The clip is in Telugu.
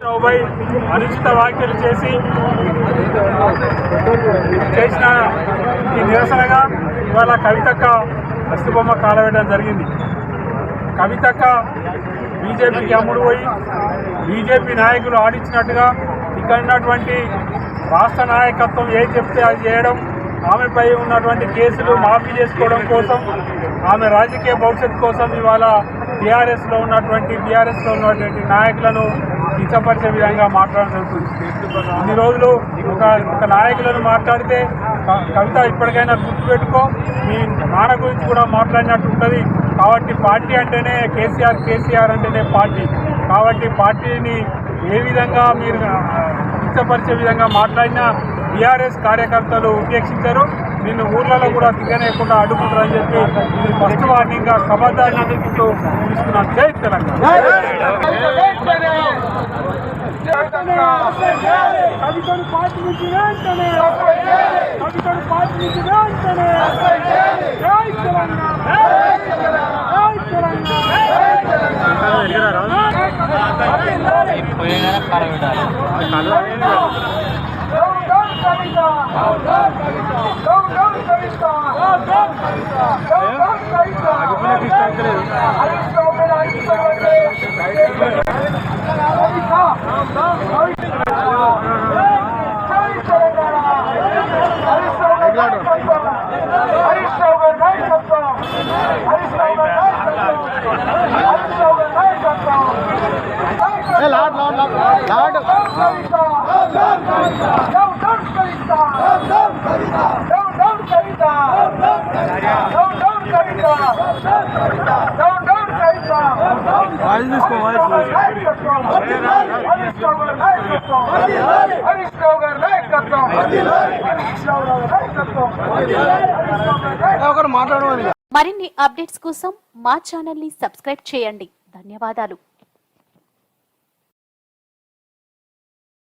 రావుపై అనుచిత వ్యాఖ్యలు చేసి చేసిన ఈ నిరసనగా ఇవాళ కవితక్క అస్థిబొమ్మ కాలవేయడం జరిగింది. కవితక్క బీజేపీకి అమ్ముడు పోయి బీజేపీ నాయకులు ఆడించినట్టుగా ఇక్కడ ఉన్నటువంటి రాష్ట్ర నాయకత్వం ఏం చెప్తే అది చేయడం ఆమెపై ఉన్నటువంటి కేసులు మాఫీ చేసుకోవడం కోసం ఆమె రాజకీయ భవిష్యత్తు కోసం ఇవాళ టీఆర్ఎస్లో ఉన్నటువంటి టీఆర్ఎస్లో ఉన్నటువంటి నాయకులను కించపరిచే విధంగా మాట్లాడడం జరుగుతుంది. ఇన్ని రోజులు ఒక ఒక నాయకులను మాట్లాడితే కవిత ఇప్పటికైనా గుర్తుపెట్టుకో మీ నాన్న గురించి కూడా మాట్లాడినట్టు ఉంటుంది. కాబట్టి పార్టీ అంటేనే కేసీఆర్ కేసీఆర్ అంటేనే పార్టీ. కాబట్టి పార్టీని ఏ విధంగా మీరు ఆ, కించపరిచే విధంగా మాట్లాడినా టీఆర్ఎస్ కార్యకర్తలు ఉపేక్షించారు. నిన్ను ఊర్లలో కూడా దిగనేయకుండా అడ్డుకుంటారని చెప్పి ఇది ఫస్ట్ వార్నింగ్గా కబద్దారి నడుపుతూ తీసుకున్నాను జై తెలంగాణ. కవితను పార్టీ నుంచి వెంటనే కవితను పార్టీ నుంచి వెంటనే జై తెలంగాణ జై loud loud loud loud voice తీసుకో వాయిస్ ఒకరు మాట్లాడమని మరిన్ని అప్డేట్స్ కోసం మా ఛానల్ని సబ్స్క్రైబ్ చేయండి. ధన్యవాదాలు.